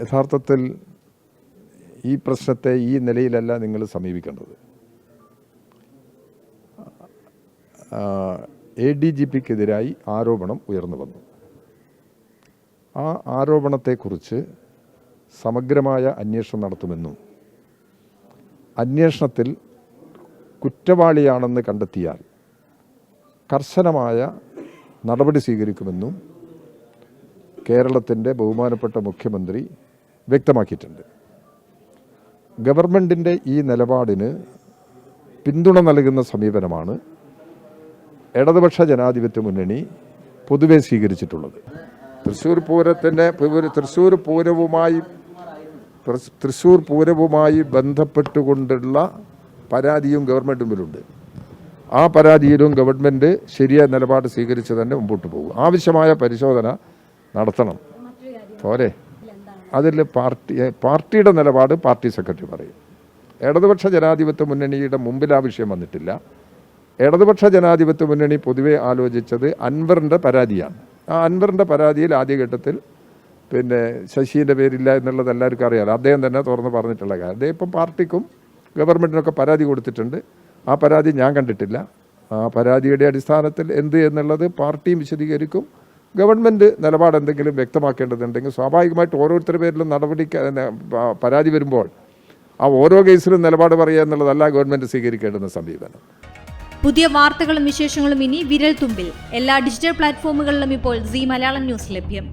യഥാർത്ഥത്തിൽ ഈ പ്രശ്നത്തെ ഈ നിലയിലല്ല നിങ്ങൾ സമീപിക്കേണ്ടത്. എ ഡി ജി പിക്കെതിരായി ആരോപണം ഉയർന്നു വന്നു. ആ ആരോപണത്തെക്കുറിച്ച് സമഗ്രമായ അന്വേഷണം നടത്തുമെന്നും അന്വേഷണത്തിൽ കുറ്റവാളിയാണെന്ന് കണ്ടെത്തിയാൽ കർശനമായ നടപടി സ്വീകരിക്കുമെന്നും കേരളത്തിന്റെ ബഹുമാനപ്പെട്ട മുഖ്യമന്ത്രി വ്യക്തമാക്കിയിട്ടുണ്ട്. ഗവൺമെന്റിന്റെ ഈ നിലപാടിന് പിന്തുണ നൽകുന്ന സമീപനമാണ് ഇടതുപക്ഷ ജനാധിപത്യ മുന്നണി പൊതുവെ സ്വീകരിച്ചിട്ടുള്ളത്. തൃശ്ശൂർ പൂരത്തിന്റെ തൃശ്ശൂർ പൂരവുമായി തൃശ്ശൂർ പൂരവുമായി ബന്ധപ്പെട്ടുകൊണ്ടുള്ള പരാതിയും ഗവൺമെന്റ് മുമ്പിലുണ്ട്. ആ പരാതിയിലും ഗവൺമെന്റ് ശരിയായ നിലപാട് സ്വീകരിച്ച് തന്നെ മുമ്പോട്ട് പോകും. ആവശ്യമായ പരിശോധന നടത്തണം. പോരെ? അതിൽ പാർട്ടി പാർട്ടിയുടെ നിലപാട് പാർട്ടി സെക്രട്ടറി പറയും. ഇടതുപക്ഷ ജനാധിപത്യ മുന്നണിയുടെ മുമ്പിൽ ആ വിഷയം വന്നിട്ടില്ല. ഇടതുപക്ഷ ജനാധിപത്യ മുന്നണി പൊതുവെ ആലോചിച്ചത് അൻവറിന്റെ പരാതിയാണ്. ആ അൻവറിന്റെ പരാതിയിൽ ആദ്യഘട്ടത്തിൽ പിന്നെ ശശീന്റെ പേരില്ല എന്നുള്ളത് എല്ലാവർക്കും അറിയാലോ. അദ്ദേഹം തന്നെ തുറന്ന് പറഞ്ഞിട്ടുള്ള കാര്യം. അദ്ദേഹം ഇപ്പം പാർട്ടിക്കും ഗവൺമെന്റിനൊക്കെ പരാതി കൊടുത്തിട്ടുണ്ട്. ആ പരാതി ഞാൻ കണ്ടിട്ടില്ല. ആ പരാതിയുടെ അടിസ്ഥാനത്തിൽ എന്ത് എന്നുള്ളത് പാർട്ടിയും വിശദീകരിക്കും. ഗവൺമെന്റ് നിലപാട് എന്തെങ്കിലും വ്യക്തമാക്കേണ്ടതുണ്ടെങ്കിൽ സ്വാഭാവികമായിട്ട് ഓരോരുത്തരുടെ പേരിലും നടപടി പരാതി വരുമ്പോൾ ആ ഓരോ കേസിലും നിലപാട് പറയുക എന്നുള്ളതല്ല ഗവൺമെന്റ് സ്വീകരിക്കേണ്ടുന്ന സമീപനം. പുതിയ വാർത്തകളും വിശേഷങ്ങളും ഇനി വിരൽ തുമ്പിൽ. എല്ലാ ഡിജിറ്റൽ പ്ലാറ്റ്ഫോമുകളിലും ഇപ്പോൾ സി മലയാളം ന്യൂസ് ലഭ്യം.